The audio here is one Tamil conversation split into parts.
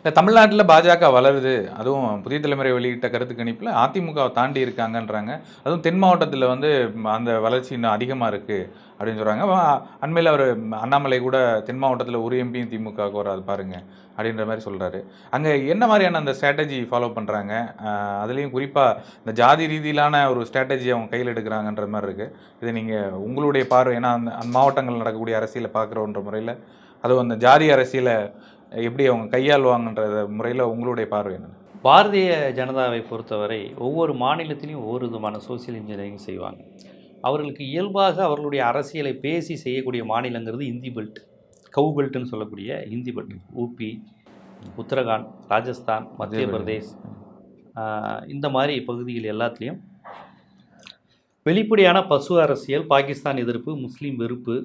இந்த தமிழ்நாட்டில் பாஜக வளருது. அதுவும் புதிய தலைமுறை வெளியிட்ட கருத்து கணிப்பில் அதிமுகவை தாண்டி இருக்காங்கன்றாங்க. அதுவும் தென் மாவட்டத்தில் வந்து அந்த வளர்ச்சி இன்னும் அதிகமாக இருக்குது அப்படின்னு சொல்கிறாங்க அண்மையில் அவர் அண்ணாமலை கூட தென் மாவட்டத்தில் ஒரு எம்பியும் திமுகவுக்கு வராது பாருங்க அப்படின்ற மாதிரி சொல்கிறாரு அங்கே என்ன மாதிரியான அந்த ஸ்ட்ராட்டஜி ஃபாலோ பண்ணுறாங்க அதுலேயும் குறிப்பாக இந்த ஜாதி ரீதியிலான ஒரு ஸ்ட்ராட்டஜி அவங்க கையில் எடுக்கிறாங்கன்ற மாதிரி இருக்குது இது நீங்கள் உங்களுடைய பார்வை ஏன்னா அந்த அந்த மாவட்டங்கள் நடக்கக்கூடிய அரசியலை பார்க்குறோன்ற முறையில் அதுவும் அந்த ஜாதி அரசியலை எப்படி அவங்க கையாளுவாங்கன்ற முறையில் உங்களுடைய பார்வை என்ன பாரதிய ஜனதாவை பொறுத்தவரை ஒவ்வொரு மாநிலத்திலையும் ஒவ்வொரு விதமான சோசியல் இன்ஜினியரிங் செய்வாங்க. அவர்களுக்கு இயல்பாக அவர்களுடைய அரசியலை பேசி செய்யக்கூடிய மாநிலங்கிறது இந்தி பெல்ட் கவு பெல்ட்னு சொல்லக்கூடிய இந்தி பெல்ட் ஊபி உத்தரகாண்ட் ராஜஸ்தான் மத்திய பிரதேஷ் இந்த மாதிரி பகுதிகள் எல்லாத்துலேயும் வெளிப்படையான பசு அரசியல் பாகிஸ்தான் எதிர்ப்பு முஸ்லீம் வெறுப்பு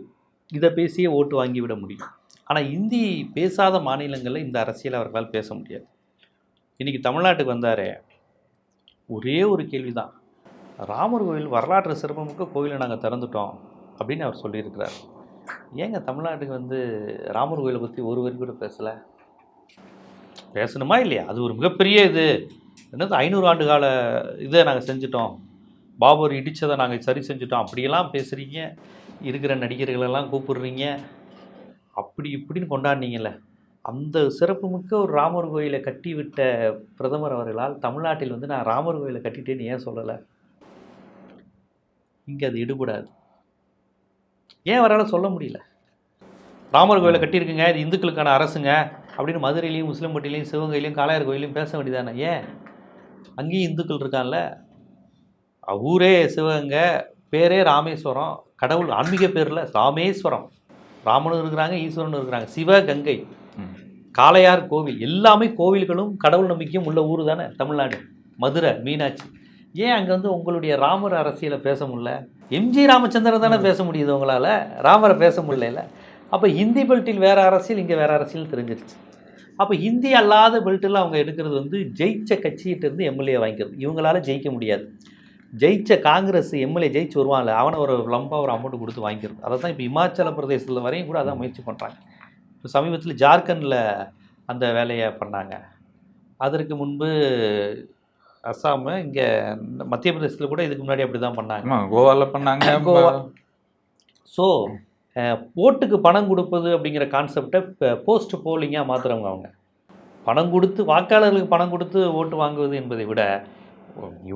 இதை பேசியே ஓட்டு வாங்கிவிட முடியும். ஆனால் இந்தி பேசாத மாநிலங்களில் இந்த அரசியலை அவர்களால் பேச முடியாது. இன்றைக்கி தமிழ்நாட்டுக்கு வந்தாரே ஒரே ஒரு கேள்வி தான் ராமர் கோயில் வரலாற்று சிறப்புமிக்க கோயிலை நாங்கள் திறந்துட்டோம் அப்படின்னு அவர் சொல்லியிருக்கிறார். ஏங்க தமிழ்நாட்டுக்கு வந்து ராமர் கோயிலை பற்றி ஒரு வரி கூட பேசலை? பேசணுமா இல்லையா? அது ஒரு மிகப்பெரிய இது. என்னது ஐநூறு ஆண்டு கால இதை நாங்கள் செஞ்சிட்டோம். பாபர் இடித்ததை நாங்கள் சரி செஞ்சுட்டோம். அப்படியெல்லாம் பேசுகிறீங்க இருக்கிற நடிகர்களெல்லாம் கூப்பிடுறீங்க. அப்படி இப்படின்னு கொண்டாடினீங்கல்ல. அந்த சிறப்புமிக்க ஒரு ராமர் கோயிலை கட்டி விட்ட பிரதமர் அவர்களால் தமிழ்நாட்டில் வந்து நான் ராமர் கோயிலை கட்டிட்டேன்னு ஏன் சொல்லலை? இங்கே அது எடுபடாது. ஏன் அவரால் சொல்ல முடியல? ராமர் கோயிலை கட்டியிருக்குங்க இது இந்துக்களுக்கான அரசுங்க அப்படின்னு மதுரையிலையும் முஸ்லிம்பட்டிலையும் சிவகங்கையிலையும் காளையார் கோயிலையும் பேச வேண்டியதானே? ஏன்? அங்கேயும் இந்துக்கள் இருக்கான்ல ஊரே சிவகங்கை பேரே ராமேஸ்வரம் கடவுள் ஆன்மீக பேரில் ராமேஸ்வரம். ராமனும் இருக்கிறாங்க ஈஸ்வரனும் இருக்கிறாங்க. சிவகங்கை காளையார் கோவில் எல்லாமே கோவில்களும் கடவுள் நம்பிக்கையும் உள்ள ஊர் தானே தமிழ்நாடு. மதுரை மீனாட்சி. ஏன் அங்கே வந்து உங்களுடைய ராமர் அரசியலை பேச முடியல? எம்ஜி ராமச்சந்திரன் தானே பேச முடியுது உங்களால்? ராமரை பேச முடியல அப்போ ஹிந்தி பெல்ட்டில் வேறு அரசியல் இங்கே வேறு அரசியல் தெரிஞ்சிருச்சு. அப்போ ஹிந்தி அல்லாத பெல்ட்டில் அவங்க எடுக்கிறது வந்து ஜெயிச்ச கட்சிகிட்டேருந்து எம்எல்ஏ வாங்கிக்கிறது. இவங்களால ஜெயிக்க முடியாது. ஜெயிச்ச காங்கிரஸ் எம்எல்ஏ ஜெயிச்சு வருவான்ல அவனை ஒரு லம்பா ஒரு அமௌண்ட் கொடுத்து வாங்கிக்கிறது. அதை தான் இப்போ இமாச்சல பிரதேசத்தில் வரையும் கூட அதான் முயற்சி பண்ணுறாங்க இப்போ சமீபத்தில் ஜார்க்கண்டில் அந்த வேலையை பண்ணாங்க. அதற்கு முன்பு அஸ்ஸாமு இங்கே மத்திய பிரதேசத்தில் கூட இதுக்கு முன்னாடி அப்படி தான் பண்ணாங்க கோவாவில் பண்ணாங்க. கோவா. ஸோ ஓட்டுக்கு பணம் கொடுப்பது அப்படிங்கிற கான்செப்டை போஸ்ட் போலிங்காக மாற்றுறவங்க அவங்க. பணம் கொடுத்து வாக்காளர்களுக்கு பணம் கொடுத்து ஓட்டு வாங்குவது என்பதை விட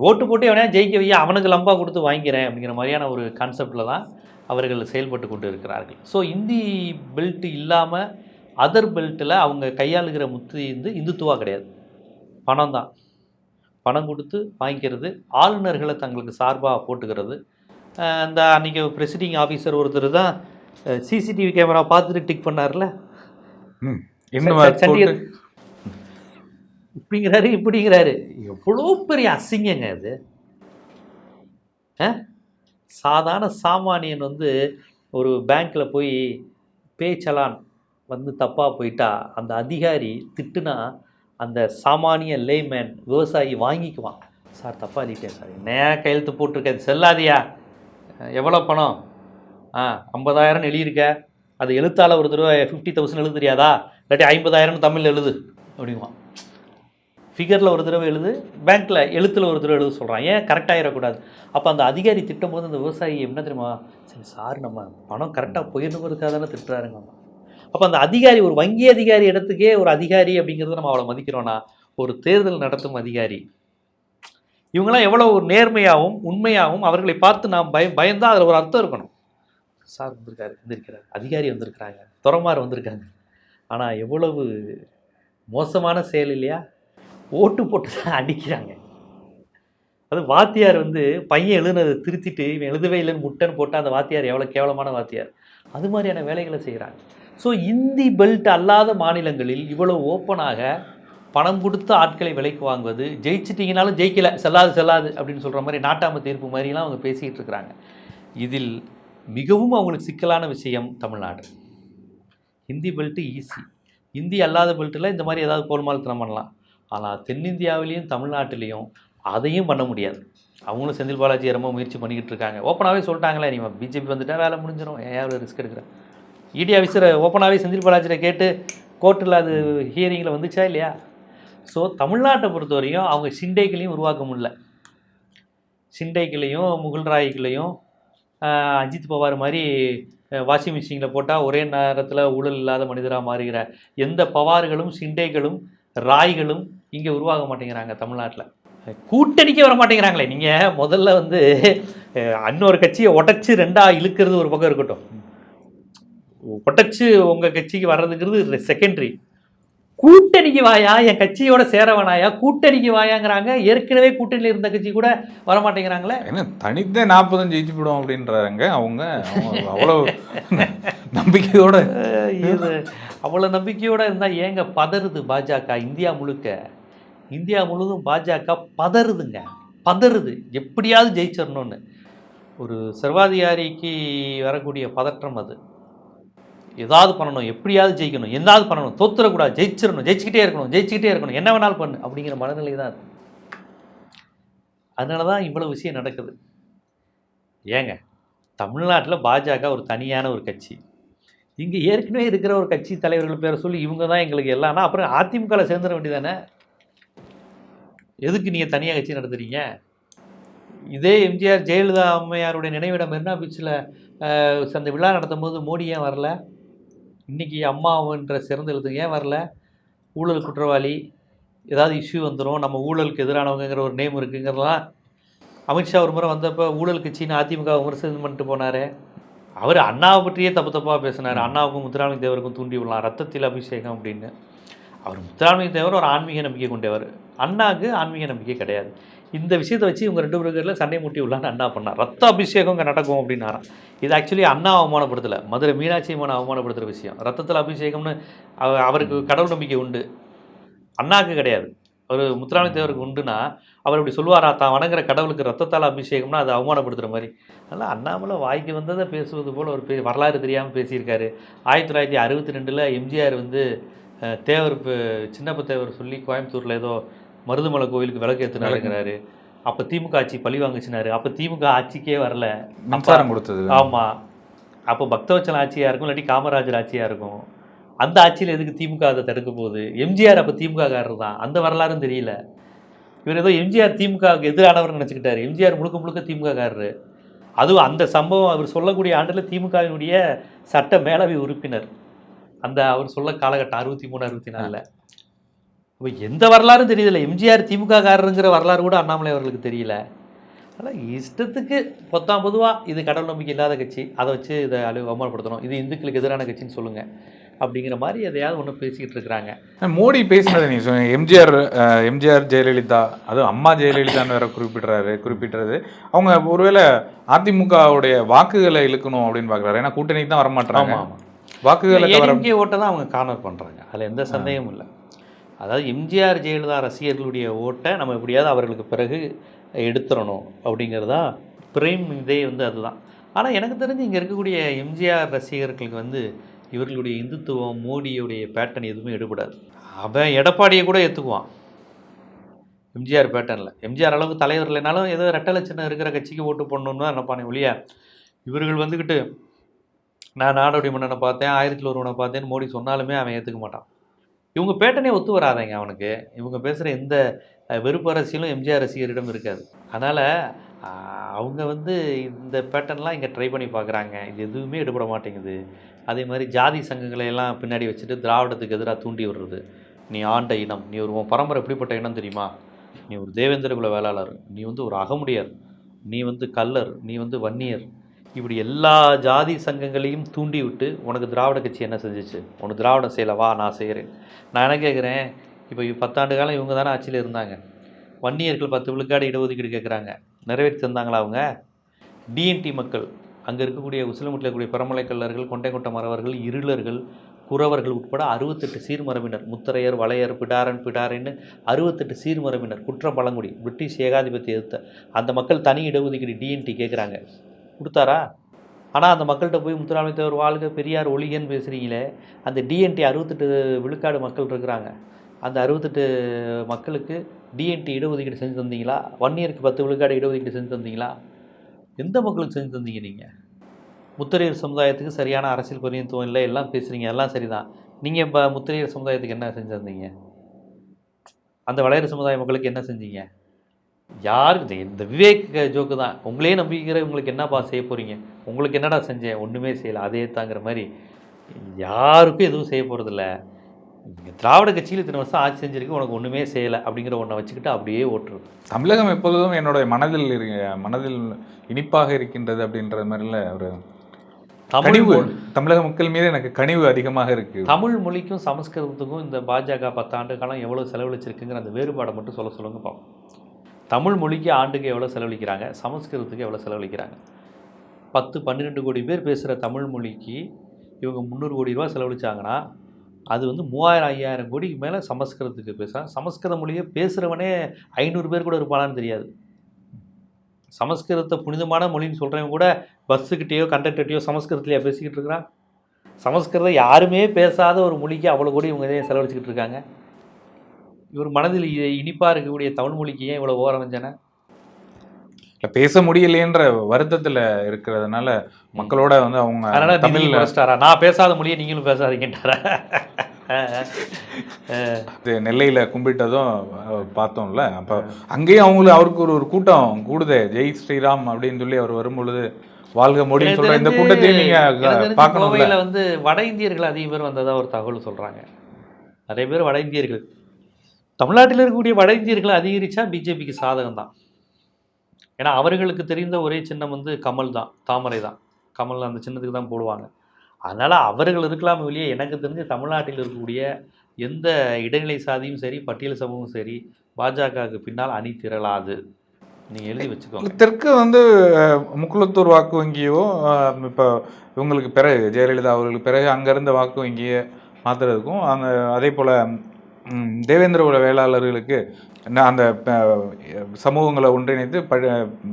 ஓட்டு போட்டு எவனையா ஜெயிக்க வையா அவனுக்கு லம்பா கொடுத்து வாங்கிக்கிறேன் அப்படிங்கிற மாதிரியான ஒரு கான்செப்டில் தான் அவர்கள் செயல்பட்டு கொண்டு இருக்கிறார்கள் ஸோ இந்தி பெல்ட் இல்லாமல் அதர் பெல்ட்டில் அவங்க கையாளுகிற முத்து வந்து இந்துத்துவா கிடையாது. பணம் தான். பணம் கொடுத்து வாங்கிக்கிறது ஆளுநர்களை தங்களுக்கு சார்பாக போட்டுக்கிறது. அஹ் இந்த அன்றைக்கி ப்ரெசிடிங் ஆஃபீஸர் ஒருத்தர் தான் சிசிடிவி கேமரா பார்த்துட்டு டிக் பண்ணார்ல? ம். இன்னும் இப்படிங்கிறாரு இப்படிங்கிறாரு. எவ்வளோ பெரிய அசிங்கங்க அது. ஆ? சாதாரண சாமானியன் வந்து ஒரு பேங்க்கில் போய் பேச்சலான் வந்து தப்பாக போயிட்டா அந்த அதிகாரி திட்டுனா அந்த சாமானிய லேமேன் விவசாயி வாங்கிக்குவான். சார் தப்பாக எழுதிட்டேன் சார். என்ன கையெழுத்து போட்டிருக்கேன். செல்லாதியா. எவ்வளோ பணம்? ஆ ஐம்பதாயிரம் எழுதியிருக்க. அது எழுத்தால் ஒரு தடவை ஃபிஃப்டி தௌசண்ட் எழுத தெரியாதா? இல்லாட்டி ஐம்பதாயிரம்னு தமிழில் எழுது. அப்படிங்குவான். ஃபிகரில் ஒரு தடவை எழுது பேங்க்கில் எழுத்தில் ஒரு தடவை எழுத சொல்கிறான் ஏன்? கரெக்டாகிடக்கூடாது அப்போ அந்த அதிகாரி திட்டும் போது அந்த விவசாயி என்ன தெரியுமா? சரி சார் நம்ம பணம் கரெக்டாக போயிருந்தவருக்காக தானே திட்டுறாருங்க அப்போ அந்த அதிகாரி ஒரு வங்கி அதிகாரி இடத்துக்கே ஒரு அதிகாரி அப்படிங்கிறத நம்ம அவளை மதிக்கிறோன்னா ஒரு தேர்தல் நடத்தும் அதிகாரி இவங்களாம் எவ்வளோ ஒரு நேர்மையாகவும் உண்மையாகவும் அவர்களை பார்த்து நாம் பய பயந்தால் அதில் ஒரு அர்த்தம் இருக்கணும். சார் வந்திருக்காரு வந்திருக்கிறார். அதிகாரி வந்திருக்கிறாங்க. துறமார் வந்திருக்காங்க. ஆனால் எவ்வளவு மோசமான செயல் இல்லையா? ஓட்டு போட்டு தான் அடிக்கிறாங்க. அது வாத்தியார் வந்து பையன் எழுதுனதை திருத்திட்டு இவன் எழுதவே இல்லைன்னு முட்டைன்னு போட்டால் அந்த வாத்தியார் எவ்வளோ கேவலமான வாத்தியார். அது மாதிரியான வேலைகளை செய்கிறாங்க ஸோ இந்தி பெல்ட் அல்லாத மாநிலங்களில் இவ்வளோ ஓப்பனாக பணம் கொடுத்து ஆட்களை விலைக்கு வாங்குவது ஜெயிச்சிட்டிங்கனாலும் ஜெயிக்கல செல்லாது செல்லாது அப்படின்னு சொல்கிற மாதிரி நாட்டாம தீர்ப்பு மாதிரிலாம் அவங்க பேசிக்கிட்டு இருக்கிறாங்க. இதில் மிகவும் அவங்களுக்கு சிக்கலான விஷயம் தமிழ்நாடு. ஹிந்தி பெல்ட்டு ஈஸி ஹிந்தி அல்லாத பெல்ட்டில் இந்த மாதிரி ஏதாவது கோல்மால்தனம் பண்ணலாம். ஆனால் தென்னிந்தியாவிலையும் தமிழ்நாட்டிலையும் அதையும் பண்ண முடியாது. அவங்களும் செந்தில் பாலாஜி ரொம்ப முயற்சி பண்ணிக்கிட்டு இருக்காங்க. ஓப்பனாகவே சொல்லிட்டாங்களே நீ பிஜேபி வந்துட்டா வேலை முடிஞ்சிடும் ஏன் ரிஸ்க் எடுக்கிற? இடி ஆஃபீஸர் ஓப்பனாகவே செந்தில் பாலாஜியை கேட்டு கோர்ட்டில் அது ஹியரிங்கில் வந்துச்சா இல்லையா? ஸோ தமிழ்நாட்டை பொறுத்த வரையும் அவங்க சிண்டைகளையும் உருவாக்க முடியல. சிண்டைகளையும் முகல்ராய்களையும் அஜித் பவார் மாதிரி வாஷிங் மிஷினில் போட்டால் ஒரே நேரத்தில் ஊழல் இல்லாத மனிதராக மாறுகிற எந்த பவார்களும் சிண்டைகளும் ராய்களும் இங்கே உருவாக மாட்டேங்கிறாங்க தமிழ்நாட்டில். கூட்டணிக்கு வர மாட்டேங்கிறாங்களே. நீங்கள் முதல்ல வந்து இன்னொரு கட்சியை உடச்சி ரெண்டாக இழுக்கிறது ஒரு பக்கம் இருக்கட்டும். உடச்சி உங்கள் கட்சிக்கு வர்றதுங்கிறது செகண்டரி கூட்டணிக்கு வாயா என் கட்சியோட சேர வேணாயா கூட்டணிக்கு வாயாங்கிறாங்க. ஏற்கனவே கூட்டணியில் இருந்த கட்சி கூட வர மாட்டேங்கிறாங்களே. என்ன தனித்தே நாற்பதும் ஜெயிச்சு போடும் அப்படின்றாங்க அவங்க அவ்வளோ நம்பிக்கையோட இது அவ்வளோ நம்பிக்கையோடு இருந்தால் ஏங்க பதறுது பாஜக இந்தியா முழுக்க? இந்தியா முழுவதும் பாஜக பதறுதுங்க. பதறுது. எப்படியாவது ஜெயிச்சிடணும்னு ஒரு சர்வாதிகாரிக்கு வரக்கூடிய பதற்றம் அது. ஏதாவது பண்ணணும். எப்படியாவது ஜெயிக்கணும். எதாவது பண்ணணும். தோத்துறக்கூடாது. ஜெயிச்சிடணும் ஜெயிச்சுக்கிட்டே இருக்கணும். ஜெயிச்சுக்கிட்டே இருக்கணும். என்ன வேணாலும் பண்ணு. அப்படிங்கிற மனநிலை தான் அதனால தான் இவ்வளோ விஷயம் நடக்குது. ஏங்க தமிழ்நாட்டில் பாஜக ஒரு தனியான ஒரு கட்சி. இங்கே ஏற்கனவே இருக்கிற ஒரு கட்சி தலைவர்கள் பேரை சொல்லி இவங்க தான் எங்களுக்கு எல்லாம்னா அப்புறம் அதிமுகவில் சேர்ந்துட வேண்டியதானே எதுக்கு நீங்கள் தனியாக கட்சி நடத்துறீங்க? இதே எம்ஜிஆர் ஜெயலலிதா அம்மையாருடைய நினைவிடம் மெரினா பீச்சில் அந்த விழா நடத்தும் போது மோடி ஏன் வரல? இன்னைக்கு அம்மாவுன்ற சிறந்த எழுத்துக்கு ஏன் வரல? ஊழல் குற்றவாளி ஏதாவது இஷ்யூ வந்துடும் நம்ம ஊழலுக்கு எதிரானவங்கிற ஒரு நேம் இருக்குங்கிறதெல்லாம் அமித்ஷா ஒரு முறை வந்தப்போ ஊழல் கட்சின்னு அதிமுக விமர்சனம் பண்ணிட்டு போனார். அவர் அண்ணாவை பற்றியே தப்பு தப்பாக பேசினார். அண்ணாவுக்கும் முத்துராமலிங்க தேவருக்கும் தூண்டி விடலாம். ரத்தத்தில் அபிஷேகம் அப்படின்னு. அவர் முத்துராமலிங்க தேவர் ஒரு ஆன்மீக நம்பிக்கை கொண்டவர். அண்ணாவுக்கு ஆன்மீக நம்பிக்கை கிடையாது. இந்த விஷயத்தை வச்சு இவங்க ரெண்டு பேருக்கில் சண்டை முட்டி உள்ளான்னு அண்ணா பண்ணார். ரத்த அபிஷேகம் இங்கே நடக்கும் அப்படின்னாராம். இது ஆக்சுவலி அண்ணா அவமானப்படுத்தலை. மதுரை மீனாட்சி அம்மன் அவமானப்படுத்துகிற விஷயம். ரத்தத்தில் அபிஷேகம்னு அவ- அவருக்கு கடவுள் நம்பிக்கை உண்டு. அண்ணாவுக்கு கிடையாது. ஒரு முத்துராமலிங்க தேவருக்கு உண்டுனா அவர் இப்படி சொல்லுவாரா தான் வணங்குற கடவுளுக்கு ரத்தத்தால் அபிஷேகம்னா அது அவமானப்படுத்துகிற மாதிரி. அதனால் அண்ணாமலை வாய்க்கு வந்ததை பேசுவது போல் ஒரு பே வரலாறு தெரியாமல் பேசியிருக்காரு. ஆயிரத்தி தொள்ளாயிரத்தி அறுபத்தி ரெண்டில் எம்ஜிஆர் வந்து தேவர் சின்னப்ப தேவர் சொல்லி கோயம்புத்தூரில் ஏதோ மருதுமலை கோயிலுக்கு விளக்கு ஏற்றுனாருங்கிறாரு அப்போ திமுக ஆட்சி பழி வாங்குச்சினாரு. அப்போ திமுக ஆட்சிக்கே வரல. மின்சாரம் கொடுத்தது ஆமாம் அப்போ பக்தவச்சல ஆட்சியாக இருக்கும் இல்லாட்டி காமராஜர் ஆட்சியாக இருக்கும். அந்த ஆட்சியில் எதுக்கு திமுக அதை தடுக்க போகுது? எம்ஜிஆர் அப்போ திமுக காரர் தான். அந்த வரலாறும் தெரியல. இவர் ஏதோ எம்ஜிஆர் திமுகவுக்கு எதிரானவர் நினச்சிக்கிட்டாரு. எம்ஜிஆர் முழுக்க முழுக்க திமுக காரரு அதுவும் அந்த சம்பவம் அவர் சொல்லக்கூடிய ஆண்டில் திமுகவினுடைய சட்ட மேலவை உறுப்பினர். அந்த அவர் சொல்ல காலகட்டம் அறுபத்தி மூணு அறுபத்தி நாலில். இப்போ எந்த வரலாறும் தெரியல எம்ஜிஆர் திமுக காரருங்கிற வரலாறு கூட அண்ணாமலை அவர்களுக்கு தெரியல. ஆனால் இஷ்டத்துக்கு பொத்தாம் பொதுவாக இது கடவுள் நம்பிக்கை இல்லாத கட்சி. அதை வச்சு இதை அழு அவமானப்படுத்தணும். இது இந்துக்களுக்கு எதிரான கட்சின்னு சொல்லுங்கள் அப்படிங்கிற மாதிரி எதையாவது ஒன்று பேசிக்கிட்டு இருக்கிறாங்க. மோடி பேசினதை நீ சொன்ன எம்ஜிஆர் எம்ஜிஆர் ஜெயலலிதா. அதுவும் அம்மா ஜெயலலிதான்னு வேற குறிப்பிடுறாரு குறிப்பிடுறது. அவங்க ஒருவேளை அதிமுகவுடைய வாக்குகளை இழுக்கணும் அப்படின்னு பார்க்குறாரு ஏன்னா கூட்டணிக்கு தான் வரமாட்டாங்க வாக்குகளை ஓட்டை தான் அவங்க கார்னர் பண்ணுறாங்க அதில் எந்த சந்தேகமும் இல்லை. அதாவது எம்ஜிஆர் ஜெயலலிதா ரசிகர்களுடைய ஓட்டை நம்ம எப்படியாவது அவர்களுக்கு பிறகு எடுத்துடணும் அப்படிங்கிறதா பிரேம் இதே வந்து அதுதான். ஆனால் எனக்கு தெரிஞ்சு இங்கே இருக்கக்கூடிய எம்ஜிஆர் ரசிகர்களுக்கு வந்து இவர்களுடைய இந்துத்துவம் மோடியுடைய பேட்டர்ன் எதுவுமே எடுபடாது. அவன் எடப்பாடியை கூட ஏற்றுக்குவான் எம்ஜிஆர் பேட்டர்னில் எம்ஜிஆர் அளவுக்கு தலைவர் இல்லைனாலும் ஏதோ ரெட்டை லட்சணம் இருக்கிற கட்சிக்கு ஓட்டு போடணுன்னு தான் நினைப்பானே ஒழிய இவர்கள் வந்துக்கிட்டு நான் நாடோடி மன்னனை பார்த்தேன் ஆயிரத்தில் ஒருவனை பார்த்தேன்னு மோடி சொன்னாலுமே அவன் ஏற்றுக்க மாட்டான். இவங்க பேட்டனே ஒத்து வராதேங்க அவனுக்கு. இவங்க பேசுகிற எந்த வெறுப்பு அரசியலும் எம்ஜிஆர் ரசிகரிடம் இருக்காது. அதனால் அவங்க வந்து இந்த பேட்டர்ன்லாம் இங்கே ட்ரை பண்ணி பார்க்குறாங்க இது எதுவுமே எடுபட மாட்டேங்குது. அதே மாதிரி ஜாதி சங்கங்களை எல்லாம் பின்னாடி வச்சுட்டு திராவிடத்துக்கு எதிராக தூண்டி விடுறது. நீ ஆண்ட இனம் நீ ஒரு உன் பரம்பரை எப்படிப்பட்ட இனம் தெரியுமா? நீ ஒரு தேவேந்திர குல வேளாளர் நீ வந்து ஒரு அகமுடையர் நீ வந்து கல்லர் நீ வந்து வன்னியர் இப்படி எல்லா ஜாதி சங்கங்களையும் தூண்டி விட்டு உனக்கு திராவிட கட்சி என்ன செஞ்சுச்சு? உனக்கு திராவிடம் செய்யலை வா நான் செய்கிறேன் நான் என்ன கேட்குறேன் இப்போ பத்தாண்டு காலம் இவங்க தானே ஆட்சியில் இருந்தாங்க. வன்னியர்கள் பத்து விழுக்காடு இடஒதுக்கீடு கேட்குறாங்க நிறைவேற்றி தந்தாங்களா அவங்க? டிஎன்டி மக்கள் அங்கே இருக்கக்கூடிய உசிலமுட்டில் இருக்கக்கூடிய பரமலைக்கல்லர்கள் கொண்டைக்கொட்ட மறவர்கள் இருளர்கள் குறவர்கள் உட்பட அறுபத்தெட்டு சீர்மரபினர் முத்தரையர் வளையர் பிடாரன் பிடாரின்னு அறுபத்தெட்டு சீர்மரபினர் குற்றம் பழங்குடி பிரிட்டிஷ் ஏகாதிபத்திய எதிர்த்த அந்த மக்கள் தனி இடஒதுக்கீடு டிஎன்டி கேட்குறாங்க கொடுத்தாரா? ஆனால் அந்த மக்கள்கிட்ட போய் முத்துராமலிங்க தேவர் வாழ்க பெரியார் ஒளிகன்னு பேசுகிறீங்களே அந்த டிஎன்டி அறுபத்தெட்டு விழுக்காடு மக்கள் இருக்கிறாங்க. அந்த அறுபத்தெட்டு மக்களுக்கு டிஎன்டி இடஒதுக்கீடு செஞ்சு தந்தீங்களா? ஒன் இயருக்கு பத்து விழுக்காடு இடஒதுக்கீடு செஞ்சு தந்தீங்களா? எந்த மக்களுக்கு செஞ்சு தந்தீங்க நீங்கள் முத்திரையர் சமுதாயத்துக்கு சரியான அரசியல் பிரதிநிதித்துவம் இல்லை எல்லாம் பேசுகிறீங்க எல்லாம் சரிதான். நீங்கள் இப்போ முத்திரையர் சமுதாயத்துக்கு என்ன செஞ்சு தந்தீங்க? அந்த வளையர் சமுதாய மக்களுக்கு என்ன செஞ்சீங்க? யாருக்கு இந்த- விவேக் ஜோக்கு தான். உங்களே நம்பிக்கிற உங்களுக்கு என்னப்பா செய்ய போகிறீங்க உங்களுக்கு என்னடா செஞ்சேன்? ஒன்றுமே செய்யலை. அதே தாங்கிற மாதிரி யாருக்கும் எதுவும் செய்ய போகிறதில்ல திராவிட கட்சியில் இத்தனை வருஷம் ஆட்சி செஞ்சிருக்கு. உனக்கு ஒன்றுமே செய்யலை அப்படிங்கிற ஒன்றை வச்சுக்கிட்டு அப்படியே ஓட்டுறது. தமிழகம் எப்பொழுதும் என்னுடைய மனதில் இரு- மனதில் இனிப்பாக இருக்கின்றது அப்படின்ற மாதிரில ஒரு தமிழ் கனிவு. மொழி- தமிழக மக்கள் மீது எனக்கு கனிவு அதிகமாக இருக்கு. தமிழ் மொழிக்கும் சமஸ்கிருதத்துக்கும் இந்த பாஜக பத்தாண்டு காலம் எவ்வளோ செலவழிச்சிருக்குங்கிற அந்த வேறுபாடை மட்டும் சொல்ல சொல்லுங்க பார்ப்போம் தமிழ் மொழிக்கு ஆண்டுக்கு எவ்வளோ செலவழிக்கிறாங்க? சமஸ்கிருதத்துக்கு எவ்வளோ செலவழிக்கிறாங்க? பத்து பன்னிரெண்டு கோடி பேர் பேசுகிற தமிழ் மொழிக்கு இவங்க முந்நூறு கோடி ரூபா செலவழிச்சாங்கன்னா அது வந்து மூவாயிரம் ஐயாயிரம் கோடிக்கு மேலே சமஸ்கிருதத்துக்கு பேசுகிறாங்க சமஸ்கிருத மொழியை பேசுகிறவனே ஐநூறு பேர் கூட இருப்பானான்னு தெரியாது. சமஸ்கிருதத்தை புனிதமான மொழின்னு சொல்கிறவங்க கூட பஸ்ஸுக்கிட்டேயோ கண்டக்டர்கிட்டயோ சமஸ்கிருதத்துலையா பேசிக்கிட்டு இருக்கிறான். சமஸ்கிருதம் யாருமே பேசாத ஒரு மொழிக்கு அவ்வளோ கூட இவங்க செலவழிச்சிக்கிட்டு இருக்காங்க. இவர் மனதில் இ- இனிப்பா இருக்கக்கூடிய தமிழ் மொழிக்கு ஏன் இவ்வளோ ஓரவஞ்சனை இல்ல, பேச முடியலையேன்ற வருத்தத்துல இருக்கிறதுனால மக்களோட வந்து அவங்க அதனால தமிழ் குறைச்சிட்டாரா நான் பேசாத மொழியை நீங்களும் பேசாதீங்கன்றாரா நெல்லையில கும்பிட்டதும் பார்த்தோம்ல. அப்ப அங்கேயும் அவங்களுக்கு அவருக்கு ஒரு ஒரு கூட்டம் கூடுதே. ஜெய் ஸ்ரீராம் அப்படின்னு சொல்லி அவர் வரும்பொழுது வாழ்க எனக்கு சொல்ற இந்த கூட்டத்தையும் நீங்க கோவையில வந்து வட இந்தியர்கள் அதிக பேர் வந்ததா ஒரு தகவல் சொல்றாங்க. நிறைய பேர் வட இந்தியர்கள். தமிழ்நாட்டில் இருக்கக்கூடிய வட இந்தியர்களை அதிகரித்தா பிஜேபிக்கு சாதகம் தான். ஏன்னா அவர்களுக்கு தெரிந்த ஒரே சின்னம் வந்து கமல் தான் தாமரை தான். கமல் அந்த சின்னத்துக்கு தான் போடுவாங்க. அதனால் அவர்கள் இருக்கலாம் வெளியே எனக்கு தெரிஞ்சு தமிழ்நாட்டில் இருக்கக்கூடிய எந்த இடைநிலை சாதியும் சரி பட்டியல் சமூகம் சரி பாஜகவுக்கு பின்னால் அணி திரளாது. நீங்கள் எழுதி வச்சுக்கோங்க. தெற்கு வந்து முக்குளத்தூர் வாக்கு வங்கியோ இப்போ இவங்களுக்கு பிறகு ஜெயலலிதா அவர்களுக்கு பிறகு அங்கேருந்த வாக்கு வங்கியை மாற்றுறதுக்கும் அந்த அதே போல் ம், தேவேந்திர குல வேளாளர்களுக்கு அந்த சமூகங்களை ஒன்றிணைத்து ப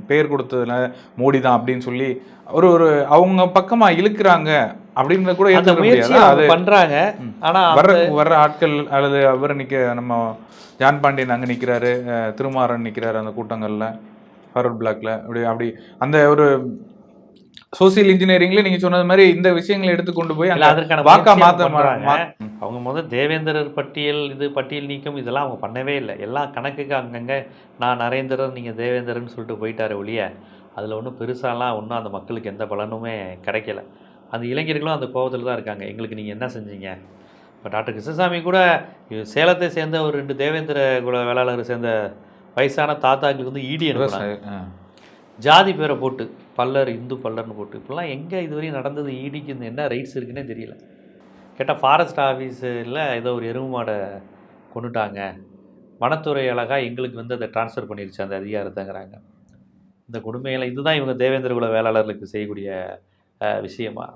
பேர் கொடுத்ததுல மோடி தான் அப்படின்னு சொல்லி ஒரு ஒரு அவங்க பக்கமாக இழுக்கிறாங்க அப்படின்றத கூட அந்த முயற்சி அது பண்றாங்க. ம். ஆனா வர்ற வர்ற ஆட்கள் அல்லது அவர் நிற்க நம்ம ஜான் பாண்டியன் அங்கே நிற்கிறாரு திருமாறன் நிற்கிறாரு அந்த கூட்டங்களில் ஃபார்வர்ட் பிளாக்ல. அப்படி அப்படி அந்த ஒரு சோசியல் இன்ஜினியரிங்ல நீங்க சொன்னது மாதிரி இந்த விஷயங்களை எடுத்து கொண்டு போய் அதற்கான வாக்கா மாத்த அவங்க முதல் தேவேந்திரர் பட்டியல் இது பட்டியல் நீக்கம் இதெல்லாம் அவங்க பண்ணவே இல்லை. எல்லாம் கணக்குக்கு அங்கங்கே நான் நரேந்திரன் நீங்கள் தேவேந்திரன் சொல்லிட்டு போயிட்டாரு ஒழிய அதில் ஒன்றும் பெருசாலாம் ஒன்றும் அந்த மக்களுக்கு எந்த பலனுமே கிடைக்கல. அந்த இளைஞர்களும் அந்த கோபத்தில் தான் இருக்காங்க. எங்களுக்கு நீங்கள் என்ன செஞ்சீங்க? இப்போ டாக்டர் கிருஷ்ணசாமி கூட சேலத்தை சேர்ந்த ஒரு ரெண்டு தேவேந்திர குல வேளாளர் சேர்ந்த வயசான தாத்தாக்களுக்கு வந்து ஈடி ஆ. ஜாதி பேரை போட்டு. பல்லர் இந்து பல்லர்னு போட்டு. இப்படிலாம் எங்கே இதுவரையும் நடந்தது ஈடிக்கு இந்த என்ன ரைட்ஸ் இருக்குன்னே தெரியல. கேட்டால் ஃபாரஸ்ட் ஆஃபீஸில் ஏதோ ஒரு எருவு மாடை கொண்டுட்டாங்க வனத்துறை அழகாக எங்களுக்கு வந்து அதை ட்ரான்ஸ்ஃபர் பண்ணிருச்சு அந்த அதிகாரத்தைங்கிறாங்க. இந்த கொடுமையில் இதுதான் இவங்க தேவேந்திர குல வேளாளர்களுக்கு செய்யக்கூடிய விஷயமா?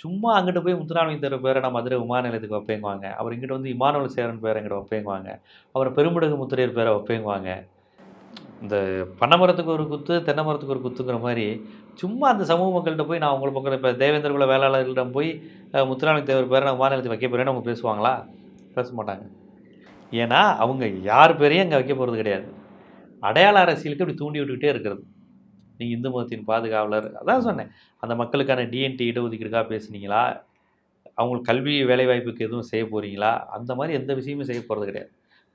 சும்மா அங்கிட்டு போய் முத்துராமலிங்கத்தர் பேரை நான் மதுரை விமான நிலையத்துக்கு வைப்பேங்குவாங்க அவர் இங்கிட்ட வந்து இமானுவல் சேரன் பேரை எங்கிட்ட வைப்பேங்குவாங்க அவர் பெருமிடுகு முத்திரையர் பேரை வைப்பேங்குவாங்க இந்த பனை மரத்துக்கு ஒரு குத்து தென்னை மரத்துக்கு ஒரு குத்துங்கிற மாதிரி சும்மா அந்த சமூக மக்கள்கிட்ட போய் நான் உங்களை பக்கம் இப்போ தேவேந்திர குல வேளாளர்களிடம் போய் முத்துராமலிங்க தேவர் பேரை நான் மாநிலத்தில் வைக்க போகிறேன்னு அவங்க பேசுவாங்களா? பேச மாட்டாங்க. ஏன்னா அவங்க யார் பேரையும் அங்கே வைக்க போகிறது கிடையாது. அடையாள அரசியலுக்கு அப்படி தூண்டி விட்டுக்கிட்டே இருக்கிறது. நீங்கள் இந்து மதத்தின் பாதுகாவலர். அதான் சொன்னேன். அந்த மக்களுக்கான டிஎன்டி இடஒதுக்கீடுக்காக பேசுனீங்களா? அவங்களுக்கு கல்வி வேலைவாய்ப்புக்கு எதுவும் செய்ய போகிறீங்களா அந்த மாதிரி எந்த விஷயமும் செய்ய போகிறது கிடையாது.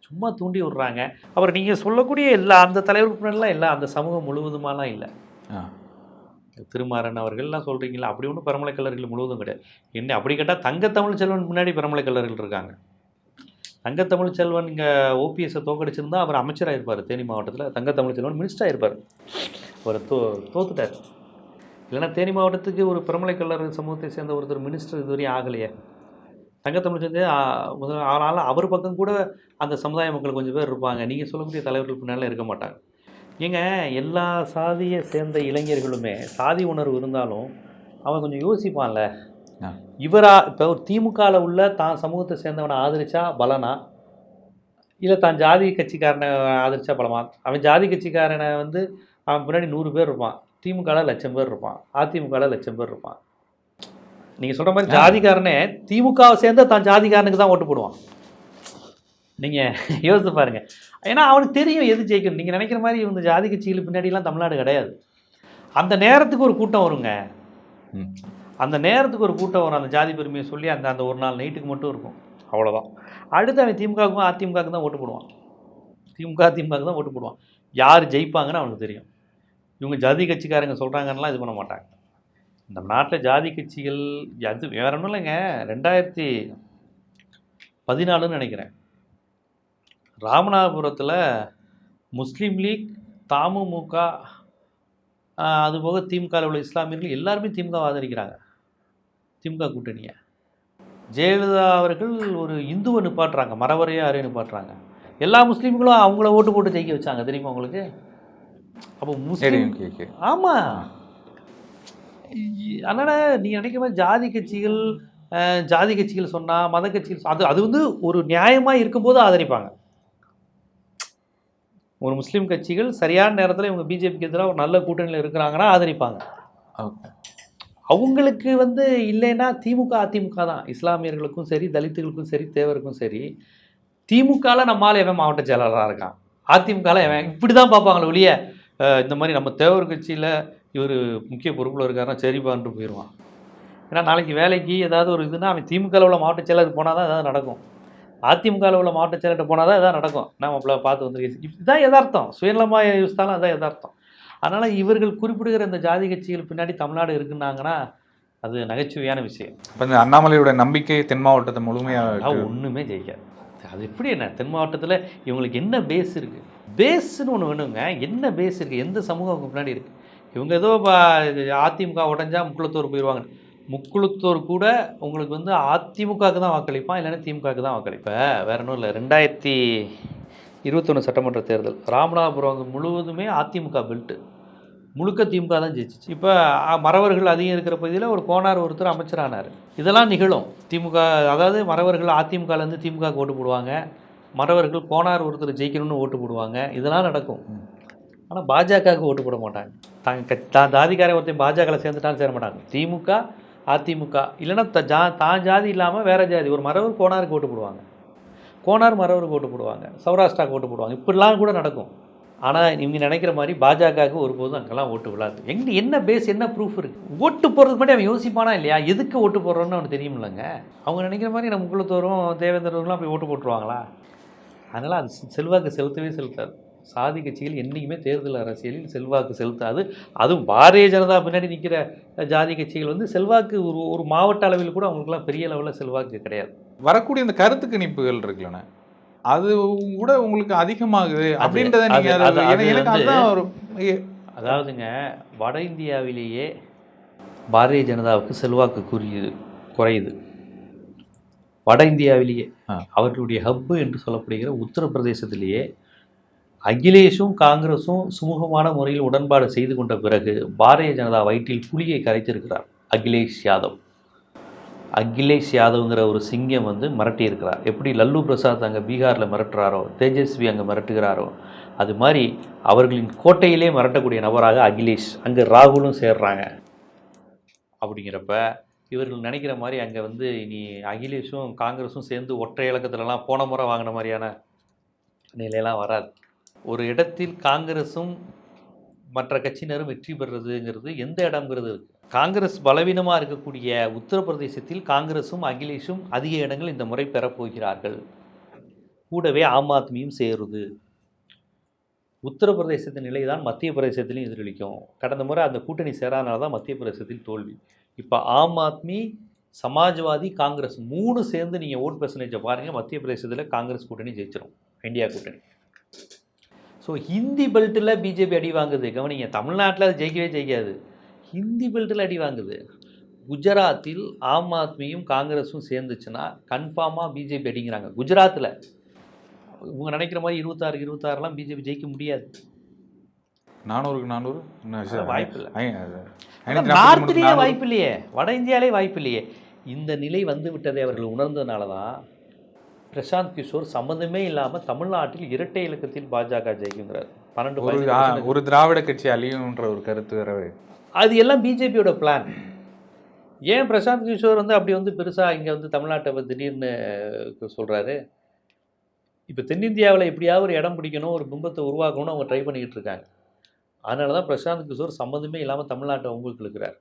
சும்மா தூண்டி விடுறாங்க. அப்புறம் நீங்கள் சொல்லக்கூடிய எல்லா அந்த தலைவருக்கு முன்னாடிலாம் இல்லை. அந்த சமூகம் முழுவதுமாலாம் இல்லை. திருமாறன் அவர்கள்லாம் சொல்கிறீங்களா அப்படி ஒன்றும் பெருமலை கல்லர்கள் முழுவதும் கிடையாது. என்ன அப்படி கேட்டால் தங்கத்தமிழ் செல்வன் முன்னாடி பெருமலை கல்லர்கள் இருக்காங்க. தங்கத்தமிழ் செல்வன் இங்கே ஓபிஎஸை தோக்கடிச்சிருந்தா அவர் அமைச்சராக இருப்பார் தேனி மாவட்டத்தில். தங்கத்தமிழ் செல்வன் மினிஸ்டராக இருப்பார். அவர் தோ தோத்துட்டார். இல்லைன்னா தேனி மாவட்டத்துக்கு ஒரு பெருமலை கல்லர் சமூகத்தை சேர்ந்த ஒருத்தர் மினிஸ்டர் இதுவரையும் ஆகலையே. தங்கத்தமிழ் சேர்ந்து முதல் ஆனால் அவர் பக்கம் கூட அந்த சமுதாய மக்கள் கொஞ்சம் பேர் இருப்பாங்க. நீங்கள் சொல்லக்கூடிய தலைவர்கள் பின்னால் இருக்க மாட்டாங்க. ஏங்க எல்லா சாதியை சேர்ந்த இளைஞர்களுமே சாதி உணர்வு இருந்தாலும் அவன் கொஞ்சம் யோசிப்பான்ல. இவரா இப்போ ஒரு திமுகவில் உள்ள தான் சமூகத்தை சேர்ந்தவனை ஆதரிச்சா பலனா? இல்லை தான் ஜாதி கட்சிக்காரனை ஆதரிச்சா பலமா? அவன் ஜாதி கட்சிக்காரனை வந்து அவன் பின்னாடி நூறு பேர் இருப்பான். திமுகவில் லட்சம் பேர் இருப்பான். அதிமுகவில் லட்சம் பேர் இருப்பான். நீங்கள் சொல்கிற மாதிரி ஜாதிக்காரனே திமுகவை சேர்ந்த தான் ஜாதிக்காரனுக்கு தான் ஓட்டு போடுவான். நீங்கள் யோசித்து பாருங்க. ஏன்னா அவனுக்கு தெரியும் எது ஜெயிக்கணும். நீங்கள் நினைக்கிற மாதிரி இந்த ஜாதி கட்சிகளுக்கு பின்னாடிலாம் தமிழ்நாடு கிடையாது. அந்த நேரத்துக்கு ஒரு கூட்டம் வருங்க. அந்த நேரத்துக்கு ஒரு கூட்டம் வரும். அந்த ஜாதி பெருமையை சொல்லி அந்த அந்த ஒரு நாள் நைட்டுக்கு மட்டும் இருக்கும். அவ்வளோதான் அடுத்து அவன் திமுகவுக்கும் அதிமுகவுக்கு தான் ஓட்டு போடுவான். திமுக அதிமுகவுக்கு தான் ஓட்டு போடுவான். யார் ஜெயிப்பாங்கன்னு அவனுக்கு தெரியும். இவங்க ஜாதி கட்சிக்காரங்க சொல்கிறாங்கலாம் இது பண்ண மாட்டாங்க. இந்த நாட்டில் ஜாதி கட்சிகள் அது வேற ஒன்றும் இல்லைங்க. ரெண்டாயிரத்தி பதினாலுன்னு நினைக்கிறேன். ராமநாதபுரத்தில் முஸ்லீம் லீக் தமுமுக அதுபோக திமுகவில் உள்ள இஸ்லாமியர்கள் எல்லாருமே திமுக ஆதரிக்கிறாங்க. திமுக கூட்டணியை. ஜெயலலிதா அவர்கள் ஒரு இந்துவை நிப்பாட்டுறாங்க மரவரையாக யாரையும் நிப்பாட்டுறாங்க. எல்லா முஸ்லீம்களும் அவங்கள ஓட்டு போட்டு ஜெயிக்க வச்சாங்க தெரியுமா உங்களுக்கு? அப்போ முஸ்லீம் ஆமாம் அதனால் நீங்கள் நினைக்கிற மாதிரி ஜாதி கட்சிகள் ஜாதி கட்சிகள் சொன்னால் மத கட்சிகள் அது அது வந்து ஒரு நியாயமாக இருக்கும்போது ஆதரிப்பாங்க. ஒரு முஸ்லீம் கட்சிகள் சரியான நேரத்தில் இவங்க பிஜேபிக்கு எதிராக ஒரு நல்ல கூட்டணியில் இருக்கிறாங்கன்னா ஆதரிப்பாங்க. அவங்களுக்கு வந்து இல்லைன்னா திமுக அதிமுக தான். இஸ்லாமியர்களுக்கும் சரி தலித்துகளுக்கும் சரி தேவருக்கும் சரி திமுகவில் நம்மால் எவன் மாவட்ட செயலாளராக இருக்கான்? அதிமுகவில் எவன்? இப்படி தான் பார்ப்பாங்களே ஒழிய இந்த மாதிரி நம்ம தேவர் கட்சியில் இவர் முக்கிய பொறுப்பில் இருக்காருன்னா சரிப்பான்ட்டு போயிடுவான் ஏன்னா நாளைக்கு வேலைக்கு ஏதாவது ஒரு இதுனா அவன் திமுகவில் உள்ள மாவட்ட செயலர் போனால் தான் ஏதாவது நடக்கும். அதிமுகவில் உள்ள மாவட்ட செயலர்கிட்ட போனால் தான் எதாவது நடக்கும். நான் அப்பல பார்த்து வந்திருக்கேன் இதுதான் யதார்த்தம். சுயநலமாக யோசித்தாலும் அதான் யதார்த்தம். அதனால் இவர்கள் குறிப்பிடுகிற இந்த ஜாதி கட்சிகள் பின்னாடி தமிழ்நாடு இருக்குன்னாங்கன்னா அது நகைச்சுவையான விஷயம். இப்போ இந்த அண்ணாமலையோட நம்பிக்கை தென் மாவட்டத்தை முழுமையாக ஒன்றுமே ஜெயிக்காது. அது எப்படி என்ன? தென் மாவட்டத்தில் இவங்களுக்கு என்ன பேஸ் இருக்குது பேஸ்னு ஒன்று வேணுங்க. என்ன பேஸ் இருக்குது எந்த சமூகம் அவங்க முன்னாடி இருக்குது இவங்க ஏதோ ப- இது அதிமுக உடஞ்சா முக்குளத்தூர் போயிடுவாங்க முக்குளத்தூர் கூட உங்களுக்கு வந்து அதிமுகவுக்கு தான் வாக்களிப்பான் இல்லைன்னா திமுகவுக்கு தான் வாக்களிப்பேன் வேற ஒன்றும் இல்லை. ரெண்டாயிரத்தி இருபத்தொன்று சட்டமன்ற தேர்தல். ராமநாதபுரம் முழுவதுமே அதிமுக பெல்ட்டு முழுக்க திமுக தான் ஜெயிச்சிச்சு. இப்போ மறவர்கள் அதிகம் இருக்கிற பகுதியில் ஒரு கோனார் ஒருத்தர் அமைச்சரானார். இதெல்லாம் நிகழும். திமுக அதாவது மறவர்கள் அதிமுகலேருந்து திமுகவுக்கு ஓட்டு போடுவாங்க. மறவர்கள் கோனார் ஒருத்தர் ஜெயிக்கணும்னு ஓட்டு போடுவாங்க. இதெல்லாம் நடக்கும். ஆனால் பாஜகவுக்கு ஓட்டு போட மாட்டாங்க. தாங்க தான் ஜாதிக்காரன் ஒருத்தன் பாஜகவில் சேர்ந்துட்டாலும் சேர மாட்டாங்க. திமுக அதிமுக. இல்லைன்னா த ஜா தான் ஜாதி இல்லாமல் வேறு ஜாதி. ஒரு மறவர் கோனாருக்கு ஓட்டு போடுவாங்க. கோனார் மரவருக்கு ஓட்டு போடுவாங்க. சௌராஷ்டிராவுக்கு ஓட்டு போடுவாங்க. இப்படிலாம் கூட நடக்கும். ஆனால் இவங்க நினைக்கிற மாதிரி பாஜகவுக்கு ஒருபோதும் அங்கெல்லாம் ஓட்டு விழாது. எங்க என்ன பேஸ் என்ன ப்ரூஃப் இருக்குது ஓட்டு போடுறதுக்கு முன்னாடி அவன் யோசிப்பானா இல்லையா? எதுக்கு ஓட்டு போடுறோன்னு அவனுக்கு தெரியுமில்லங்க. அவங்க நினைக்கிற மாதிரி நம்ம குலத்தோறும் தேவேந்திரவர்களும் போய் ஓட்டு போட்டுருவாங்களா? அதனால் அது செல்வாக்கு செலுத்தவே செலுத்தாது. சாதி கட்சிகள் என்றைக்குமே தேர்தல் அரசியலில் செல்வாக்கு செலுத்தாது. அதுவும் பாரதிய ஜனதா பின்னாடி நிற்கிற ஜாதி கட்சிகள் வந்து செல்வாக்கு ஒரு ஒரு மாவட்ட அளவில் கூட அவங்களுக்குலாம் பெரிய லெவலில் செல்வாக்கு கிடையாது. வரக்கூடிய இந்த கருத்து கணிப்புகள் இருக்குல்லண்ணே. அது கூட உங்களுக்கு அதிகமாகுது அப்படின்றத நீங்க அது- அது- அது- எனக்கு- அது எனக்கு வந்து- அதுதான் ஒரு அதாவதுங்க வட இந்தியாவிலேயே பாரதிய ஜனதாவுக்கு செல்வாக்கு குறியுது குறையுது. வட இந்தியாவிலேயே. அவர்களுடைய ஹப்பு என்று சொல்லப்படுகிற உத்தரப்பிரதேசத்திலேயே அகிலேஷும் காங்கிரஸும் சுமூகமான முறையில் உடன்பாடு செய்து கொண்ட பிறகு பாரதிய ஜனதா வயிற்றில் புலியை கரைத்திருக்கிறார். அகிலேஷ் யாதவ். அகிலேஷ் யாதவ்ங்கிற ஒரு சிங்கம் வந்து மிரட்டியிருக்கிறார். எப்படி லல்லு பிரசாத் அங்கே பீகாரில் மிரட்டுறாரோ தேஜஸ்வி அங்கே மிரட்டுகிறாரோ அது மாதிரி அவர்களின் கோட்டையிலே மிரட்டக்கூடிய நபராக அகிலேஷ். அங்கே ராகுலும் சேர்றாங்க. அப்படிங்கிறப்ப இவர்கள் நினைக்கிற மாதிரி அங்கே வந்து இனி அகிலேஷும் காங்கிரஸும் சேர்ந்து ஒற்றை இலக்கத்துலலாம் போன முறை வாங்கின மாதிரியான நிலையெல்லாம் வராது. ஒரு இடத்தில் காங்கிரஸும் மற்ற கட்சியினரும் வெற்றி பெறுறதுங்கிறது எந்த இடம்ங்கிறது காங்கிரஸ் பலவீனமாக இருக்கக்கூடிய உத்தரப்பிரதேசத்தில் காங்கிரஸும் அகிலேஷும் அதிக இடங்கள் இந்த முறை பெறப்போகிறார்கள். கூடவே ஆம் ஆத்மியும் சேருது. உத்தரப்பிரதேசத்தின் நிலை தான் மத்திய பிரதேசத்திலையும் எதிரொலிக்கும். கடந்த முறை அந்த கூட்டணி சேராதனால தான் மத்திய பிரதேசத்தில் தோல்வி. இப்போ ஆம் ஆத்மி சமாஜ்வாதி காங்கிரஸ் மூணு சேர்ந்து நீங்கள் ஓட் பெர்சன்டேஜை பாருங்கள் மத்திய பிரதேசத்தில் காங்கிரஸ் கூட்டணி ஜெயிச்சிடும் இந்தியா கூட்டணி. ஸோ ஹிந்தி பெல்ட்டில் பிஜேபி அடி வாங்குது. கவனிங்க தமிழ்நாட்டில் அது ஜெயிக்கவே ஜெயிக்காது. ஹிந்தி பெல்ட்டில் அடி வாங்குது. குஜராத்தில் ஆம் ஆத்மியும் காங்கிரஸும் சேர்ந்துச்சுன்னா கன்ஃபார்மாக பிஜேபி அடிங்கிறாங்க. குஜராத்தில். இவங்க நினைக்கிற மாதிரி இருபத்தாறு இருபத்தாறுலாம் பிஜேபி ஜெயிக்க முடியாது. நானூறுக்கு நானூறு? வாய்ப்பு இல்லை. நார்த்லேயே மூணுக்கு வாய்ப்பு இல்லையே. வட இந்தியாவிலே வாய்ப்பு இல்லையே. இந்த நிலை வந்து விட்டதை அவர்கள் உணர்ந்ததுனால தான் பிரசாந்த் கிஷோர் சம்மந்தமே இல்லாமல் தமிழ்நாட்டில் இரட்டை இலக்கத்தில் பாஜக ஜெயிக்குங்கிறார். பன்னெண்டு ஒரு திராவிட கட்சி அழியுன்ற ஒரு கருத்து வேறவே அது எல்லாம் பிஜேபியோட பிளான் ஏன் பிரசாந்த் கிஷோர் வந்து அப்படி வந்து பெருசாக இங்கே வந்து தமிழ்நாட்டை வந்து திடீர்னு சொல்கிறாரு இப்போ தென்னிந்தியாவில் எப்படியாவது ஒரு இடம் பிடிக்கணும் ஒரு பிம்பத்தை உருவாக்கணும்னு அவங்க ட்ரை பண்ணிக்கிட்டு இருக்காங்க. அதனால தான் பிரசாந்த் கிஷோர் சம்மந்தமே இல்லாமல் தமிழ்நாட்டை உங்களுக்கு இருக்கிறார்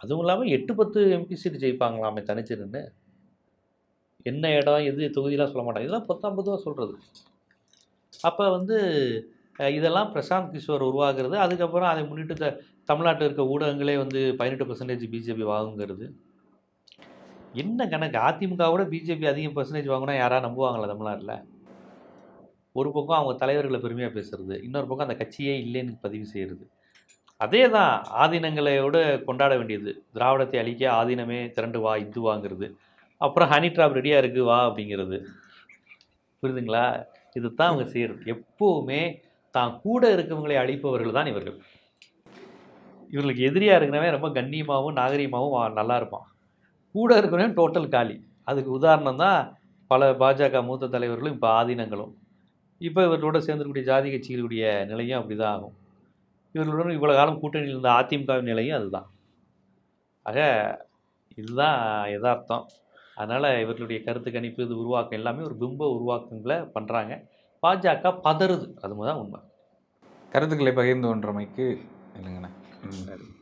அதுவும் இல்லாமல் எட்டு பத்து எம்பி சீட் ஜெயிப்பாங்களாமே தனிச்சு நின்று என்ன இடம் எது தொகுதியெலாம் சொல்ல மாட்டாங்க. இதெல்லாம் பத்தாம் பொதுவாக சொல்கிறது அப்போ வந்து இதெல்லாம் பிரசாந்த் கிஷோர் உருவாகிறது அதுக்கப்புறம் அதை முன்னிட்டு த தமிழ்நாட்டில் இருக்க ஊடகங்களே வந்து பதினெட்டு பர்சன்டேஜ் பிஜேபி வாங்குங்கிறது. என்ன கணக்கு? அதிமுகவோட பிஜேபி அதிகம் பர்சன்டேஜ் வாங்கினா யாரா நம்புவாங்களா தமிழ்நாட்டில்? ஒரு பக்கம் அவங்க தலைவர்களை பெருமையாக பேசுறது இன்னொரு பக்கம் அந்த கட்சியே இல்லைன்னு பதிவு செய்கிறது அதே தான் ஆதீனங்களையோட கொண்டாட வேண்டியது. திராவிடத்தை அழிக்க ஆதீனமே திரண்டு வா இது வாங்கிறது. அப்புறம் ஹனி ட்ராப் ரெடியாக இருக்குது வா அப்படிங்கிறது. புரியுதுங்களா? இதுதான் அவங்க செய்கிறது எப்போவுமே தான் கூட இருக்கவங்களை அழிப்பவர்கள் தான் இவர்கள். இவர்களுக்கு எதிரியாக இருக்கிறவன் ரொம்ப கண்ணியமாகவும் நாகரீகமாகவும் நல்லா இருப்பான். கூட இருக்கிறவன் டோட்டல் காலி. அதுக்கு உதாரணம் தான் பல பாஜக மூத்த தலைவர்களும் இப்போ ஆதீனங்களும். இப்போ இவர்களோட சேர்ந்துக்கூடிய ஜாதி கட்சிகளுடைய நிலையும் அப்படி தான் ஆகும். இவர்களுடன் இவ்வளோ காலம் கூட்டணியில் இருந்த அதிமுகவின் நிலையும் அதுதான். ஆக இதுதான் யதார்த்தம். அதனால் இவர்களுடைய கருத்து கணிப்பு இது உருவாக்கம் எல்லாமே ஒரு பிம்ப உருவாக்கங்களை பண்ணுறாங்க பாஜக பதறுது. அது தான் உண்மை. கருத்துக்களை பகிர்ந்து கொண்டமைக்கு இல்லைங்கண்ணா ம்.